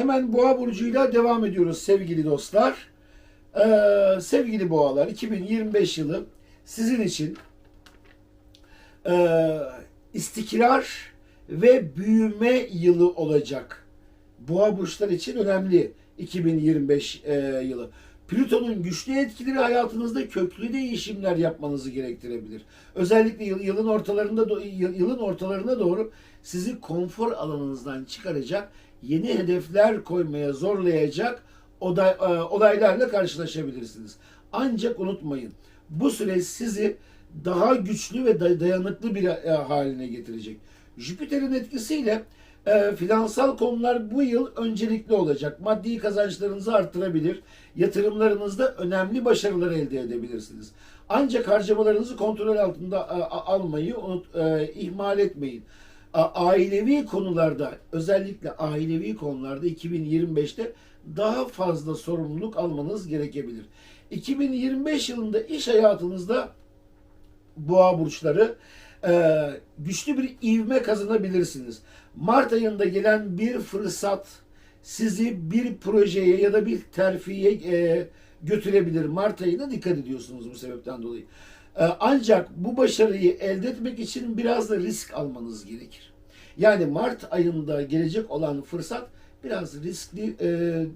Hemen boğa burcuyla devam ediyoruz sevgili dostlar. Ee, sevgili boğalar 2025 yılı sizin için e, istikrar ve büyüme yılı olacak. Boğa burçlar için önemli 2025 e, yılı. Plüton'un güçlü etkileri hayatınızda köklü değişimler yapmanızı gerektirebilir. Özellikle yıl- yılın ortalarında yılın ortalarına doğru sizi konfor alanınızdan çıkaracak, yeni hedefler koymaya zorlayacak oday- e, olaylarla karşılaşabilirsiniz. Ancak unutmayın, bu süreç sizi daha güçlü ve day- dayanıklı bir e, haline getirecek. Jüpiter'in etkisiyle e, finansal konular bu yıl öncelikli olacak. Maddi kazançlarınızı arttırabilir. Yatırımlarınızda önemli başarılar elde edebilirsiniz. Ancak harcamalarınızı kontrol altında e, almayı unut, e, ihmal etmeyin. A- Ailevi konularda özellikle ailevi konularda 2025'te daha fazla sorumluluk almanız gerekebilir. 2025 yılında iş hayatınızda boğa burçları e, güçlü bir ivme kazanabilirsiniz. Mart ayında gelen bir fırsat sizi bir projeye ya da bir terfiye e, götürebilir. Mart ayına dikkat ediyorsunuz bu sebepten dolayı. E, ancak bu başarıyı elde etmek için biraz da risk almanız gerekir. Yani Mart ayında gelecek olan fırsat biraz riskli e,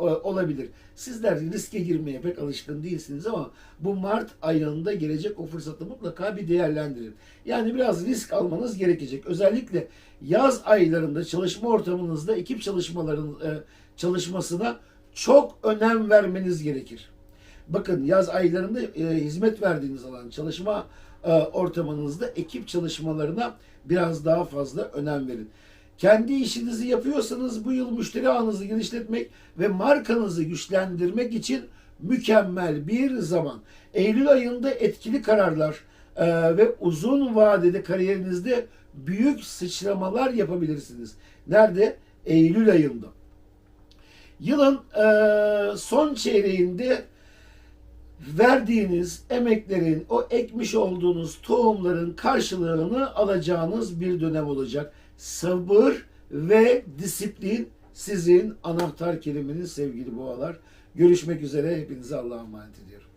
olabilir. Sizler riske girmeye pek alışkın değilsiniz ama bu Mart ayında gelecek o fırsatı mutlaka bir değerlendirin. Yani biraz risk almanız gerekecek. Özellikle yaz aylarında çalışma ortamınızda ekip çalışmaların e, çalışmasına çok önem vermeniz gerekir. Bakın yaz aylarında e, hizmet verdiğiniz alan çalışma e, ortamınızda ekip çalışmalarına biraz daha fazla önem verin. Kendi işinizi yapıyorsanız bu yıl müşteri ağınızı genişletmek ve markanızı güçlendirmek için mükemmel bir zaman. Eylül ayında etkili kararlar e, ve uzun vadede kariyerinizde büyük sıçramalar yapabilirsiniz. Nerede? Eylül ayında. Yılın e, son çeyreğinde verdiğiniz emeklerin, o ekmiş olduğunuz tohumların karşılığını alacağınız bir dönem olacak. Sabır ve disiplin sizin anahtar kelimeniz sevgili boğalar. Görüşmek üzere. Hepinize Allah'a emanet ediyorum.